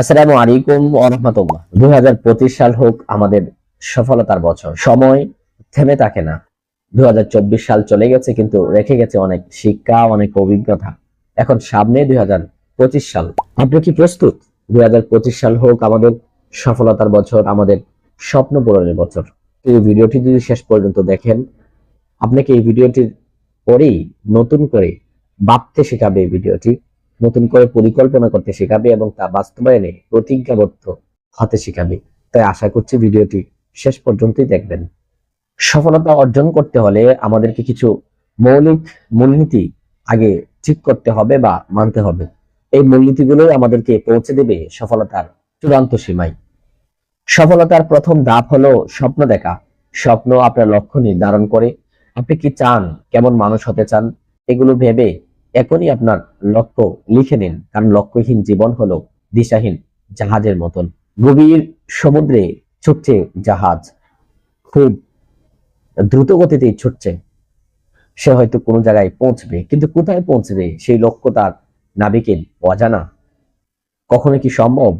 আসসালামু আলাইকুম হাজার পঁচিশ সাল হোক আমাদের সফলতার বছর। সময় থেমে থাকে না। দু হাজার চব্বিশ সাল চলে গেছে, কিন্তু রেখে গেছে অনেক শিক্ষা, অনেক অভিজ্ঞতা। এখন সামনে দুই হাজার পঁচিশ সাল। আপনি কি প্রস্তুত? দুই হাজার পঁচিশ সাল হোক আমাদের সফলতার বছর, আমাদের স্বপ্ন পূরণের বছর। এই ভিডিওটি যদি শেষ পর্যন্ত দেখেন, আপনাকে এই ভিডিওটির পরেই নতুন করে ভাবতে শেখাবে এই ভিডিওটি। নতুন করে পরিকল্পনা করতে শেখাবে এবং তা বাস্তবায়নে প্রতিজ্ঞাবদ্ধ হতে শেখাবে। তাই আশা করছি ভিডিওটি শেষ পর্যন্তই দেখবেন। সফলতা অর্জন করতে হলে আমাদেরকে কিছু মৌলিক মূলনীতি আগে ঠিক করতে হবে বা মানতে হবে। এই মূলনীতিগুলোই আমাদেরকে পৌঁছে দেবে সফলতার চূড়ান্ত সীমায়। সফলতার প্রথম ধাপ হলো স্বপ্ন দেখা। স্বপ্ন আপনার লক্ষ্য নির্ধারণ করে। আপনি কি চান? কেমন মানুষ হতে চান? এগুলো ভেবে এখনই আপনার লক্ষ্য লিখে নিন, কারণ লক্ষ্যহীন জীবন হলো দিশাহীন জাহাজের মতন। গভীর সমুদ্রে ছুটছে জাহাজ, খুব দ্রুত গতিতে ছুটছে। সে হয়তো কোনো জায়গায় পৌঁছবে, কিন্তু কোথায় পৌঁছবে সেই লক্ষ্য তার নাবিকের অজানা। কখনো কি সম্ভব?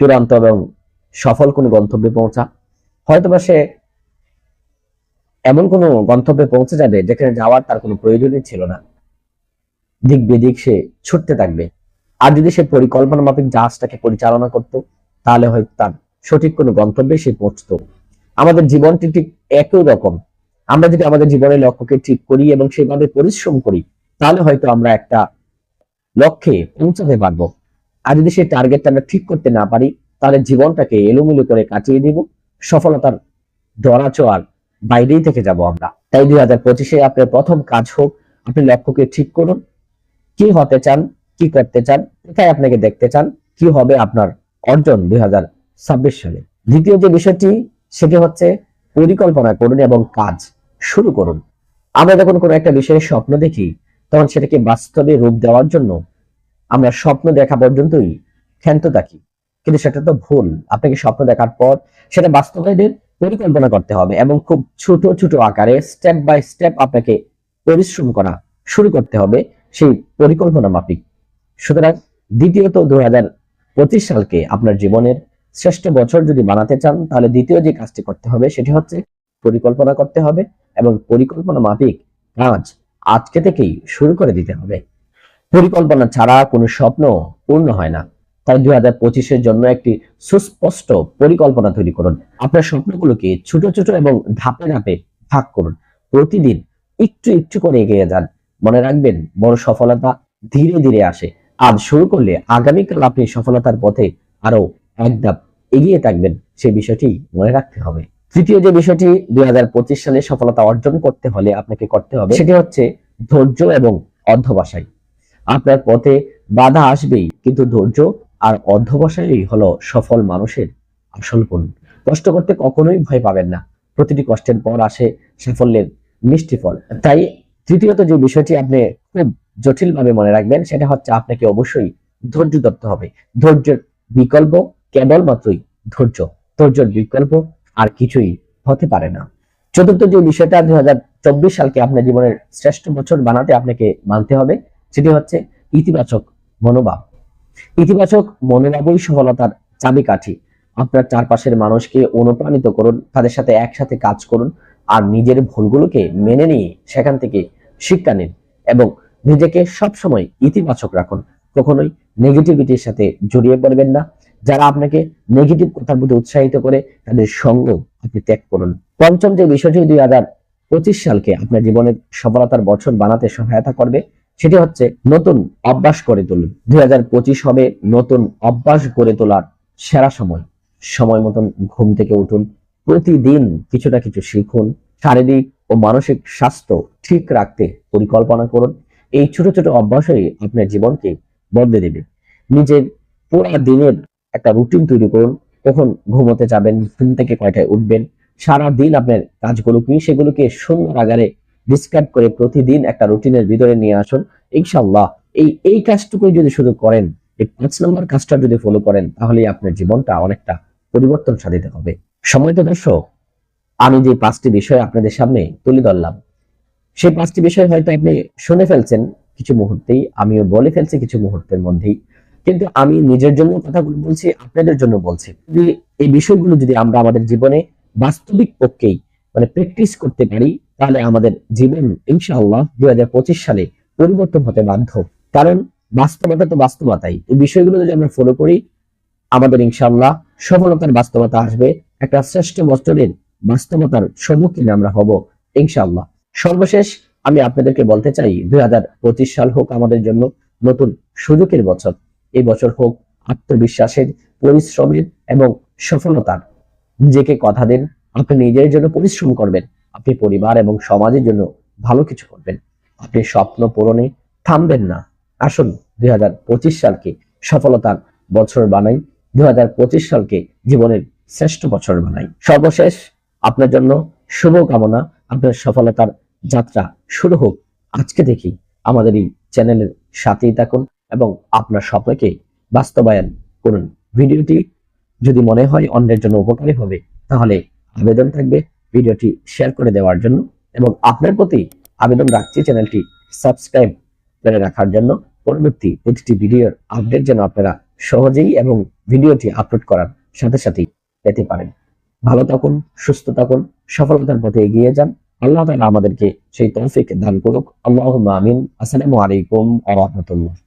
চূড়ান্ত এবং সফল কোনো গন্তব্যে পৌঁছা? হয়তোবা সে এমন কোনো গন্তব্যে পৌঁছে যাবে যেখানে যাওয়ার তার কোনো প্রয়োজনই ছিল না। দিক বেদিক সে ছুটতে থাকবে। আর যদি সে পরিকল্পনা মাফিক জাহাজটাকে পরিচালনা করত, তাহলে হয়তো তার সঠিক কোনো গন্তব্যে সে পৌঁছত। আমাদের জীবনটি ঠিক একই রকম। আমরা যদি আমাদের জীবনের লক্ষ্যকে ঠিক করি এবং সেভাবে পরিশ্রম করি, তাহলে হয়তো আমরা একটা লক্ষ্যে পৌঁছাতে পারব। আর যদি সেই টার্গেটটা আমরা ঠিক করতে না পারি, তাহলে জীবনটাকে এলোমেলো করে কাটিয়ে দিব, সফলতার দরাচোয়ার বাইরেই থেকে যাব আমরা। তাই দুই হাজার পঁচিশে আপনার প্রথম কাজ হোক, আপনি লক্ষ্যকে ঠিক করুন কি হতে চান, কি করতে চান কোথায় আপনাকে দেখতে চান, কি হবে আপনার অর্জন দুই হাজার ছাব্বিশ সালে। দ্বিতীয় যে বিষয়টি, সেটি হচ্ছে পরিকল্পনা করুন এবং কাজ শুরু করুন। আমরা যখন কোনো একটা বিষয়ের স্বপ্ন দেখি, তখন সেটাকে বাস্তবে রূপ দেওয়ার জন্য আমরা স্বপ্ন দেখা পর্যন্তই ক্ষান্ত থাকি। কিন্তু সেটা তো ভুল। আপনাকে স্বপ্ন দেখার পর সেটা বাস্তবায়নের পরিকল্পনা করতে হবে এবং খুব ছোট ছোট আকারে স্টেপ বাই স্টেপ আপনাকে পরিশ্রম করা শুরু করতে হবে। সেই পরিকল্পনা মাফিক। সুতরাং দ্বিতীয়ত দু পঁচিশ সালকে আপনার জীবনের শ্রেষ্ঠ বছর যদি বানাতে চান, তাহলে দ্বিতীয় যে কাজটি করতে হবে সেটি হচ্ছে পরিকল্পনা করতে হবে এবং পরিকল্পনা মাফিক কাজ আজকে থেকেই শুরু করে দিতে হবে। পরিকল্পনা ছাড়া কোনো স্বপ্ন পূর্ণ হয় না। তাই দুই হাজার পঁচিশের জন্য একটি সুস্পষ্ট পরিকল্পনা তৈরি করুন। আপনার স্বপ্নগুলোকে ছোট ছোট এবং ধাপে ধাপে ভাগ করুন। প্রতিদিন একটু একটু করে এগিয়ে যান। মনে রাখবেন, বড় সফলতা ধীরে ধীরে আসে। আজ শুরু করলে আগামীকাল আপনি সফলতার পথে আরও এক ধাপ এগিয়ে থাকবেন সেই বিষয়টি মনে রাখতে হবে। তৃতীয় যে বিষয়টি, দুই সালে সফলতা অর্জন করতে হলে আপনাকে করতে হবে, সেটি হচ্ছে ধৈর্য এবং অধ্যবসায়। আপনার পথে বাধা আসবেই, কিন্তু ধৈর্য আর অধ্যবসায়ই হলো সফল মানুষের আসল গুণ। কষ্ট করতে কখনোই ভয় পাবেন না। প্রতিটি কষ্টের পর আসে সাফল্যের মিষ্টি ফল। তাই তৃতীয়ত যে বিষয়টি আপনি খুব জটিল ভাবে মনে রাখবেন, সেটা হচ্ছে আপনাকে অবশ্যই ধৈর্য ধরতে হবে। ধৈর্যের বিকল্প কেবলমাত্রই ধৈর্য। ধৈর্যের বিকল্প আর কিছুই হতে পারে না। চতুর্থ যে বিষয়টা দুই হাজার চব্বিশ সালকে আপনার জীবনের শ্রেষ্ঠ বছর বানাতে আপনাকে মানতে হবে, সেটি হচ্ছে ইতিবাচক মনোভাব। ইতিবাচক মনোভাবই সফলতার চাবিকাঠি। আপনার চারপাশের মানুষকে অনুপ্রাণিত করুন, তাদের সাথে একসাথে কাজ করুন আর নিজের ভুলগুলোকে মেনে নিয়ে সেখান থেকে শিক্ষা নিন এবং নিজেকে সবসময় ইতিবাচক রাখুন। কখনোই নেগেটিভিটির সাথে জড়িয়ে পড়বেন না। যারা আপনাকে নেগেটিভ কথার প্রতি উৎসাহিত করে, তাদের সঙ্গ আপনি ত্যাগ করুন। পঞ্চম যে বিষয়টি দুই হাজার পঁচিশ সালকে আপনার জীবনের সফলতার বছর বানাতে সহায়তা করবে, সেটি হচ্ছে নতুন অভ্যাস করে তুলুন। দুই হাজার পঁচিশ হবে নতুন অভ্যাস গড়ে তোলার সেরা সময়। সময় মতন ঘুম থেকে উঠুন প্রতিদিন কিছুটা কিছু শিখুন। শারীরিক ও মানসিক স্বাস্থ্য ঠিক রাখতে পরিকল্পনা করুন। এই ছোট ছোট অভ্যাসই আপনার জীবনকে বদলে দেবে। নিজের পুরো দিনের একটা রুটিন তৈরি করুন। কখন ঘুমোতে যাবেন, ঘুম থেকে কয়টায় উঠবেন সারা দিন আপনার কাজগুলো কি, সেগুলোকে সুন্দর আকারে ডিসক্রাইব করে প্রতিদিন একটা রুটিনের ভিতরে নিয়ে আসুন। ইনশাল্লাহ এই এই কাজটুকুই যদি শুধু করেন, এই পাঁচ নম্বর কাজটা যদি ফলো করেন তাহলে আপনার জীবনটা অনেকটা পরিবর্তন সাধিত হবে। সময় তো দর্শক, আমি যে পাঁচটি বিষয় আপনাদের সামনে তুলে ধরলাম, সেই পাঁচটি বিষয় হয়তো আপনি শুনে ফেলছেন কিছু মুহূর্তেই, আমিও বলে ফেলছি কিছু মুহূর্তের মধ্যেই, কিন্তু আমি নিজের জন্য কথাগুলো বলছি, আপনাদের জন্য বলছি। যদি এই বিষয়গুলো যদি আমরা আমাদের জীবনে বাস্তবিক পক্ষেই মানে প্র্যাকটিস করতে পারি, তাহলে আমাদের জীবন ইনশাআল্লাহ দুই হাজার পঁচিশ সালে পরিবর্তন হতে বাধ্য। কারণ বাস্তবতা তো বাস্তবতাই। এই বিষয়গুলো যদি আমরা ফলো করি, আমাদের ইনশাআল্লাহ সফলতার বাস্তবতা আসবে। একটা শ্রেষ্ঠ বছরের বাস্তবতার সম্মুখীন আমরা হব, ইনশাআল্লাহ। সর্বশেষ আমি আপনাদেরকে বলতে চাই, দুই হাজার পঁচিশ সাল হোক আমাদের জন্য নতুন সুযোগের বছর। এই বছর হোক আত্মবিশ্বাসের পরিশ্রমের এবং সফলতার। নিজেকে কথা দেন, আপনি নিজের জন্য পরিশ্রম করবেন, আপনি পরিবার এবং সমাজের জন্য ভালো কিছু করবেন। আপনি স্বপ্ন পূরণে থামবেন না। আসুন দুই হাজার পঁচিশ সালকে সফলতার বছর বানাই, দুই হাজার পঁচিশ সালকে জীবনের শ্রেষ্ঠ বছর বানাই। সর্বশেষ আপনার জন্য শুভ কামনা আপনার সফলতার যাত্রা শুরু হোক। আজকে দেখি আমাদের এই চ্যানেলের সাথেই থাকুন এবং আপনার স্বপ্নকে বাস্তবায়ন করুন। ভিডিওটি যদি মনে হয় অন্যের জন্য উপকারী হবে, তাহলে আবেদন থাকবে ভিডিওটি শেয়ার করে দেওয়ার জন্য এবং আপনার প্রতি আবেদন রাখছি চ্যানেলটি সাবস্ক্রাইব করে রাখার জন্য। পরবর্তী প্রতিটি ভিডিওর আপডেট যেন আপনারা সহজেই এবং ভিডিওটি আপলোড করার সাথে সাথেই পেতে পারেন। ভালো থাকুন, সুস্থ থাকুন, সফলতার পথে এগিয়ে যান। আল্লাহ তালা আমাদেরকে সেই তৌফিক দান করুক। আল্লাহ আমিন। আসসালামু আলাইকুম আহমতুল্লাহ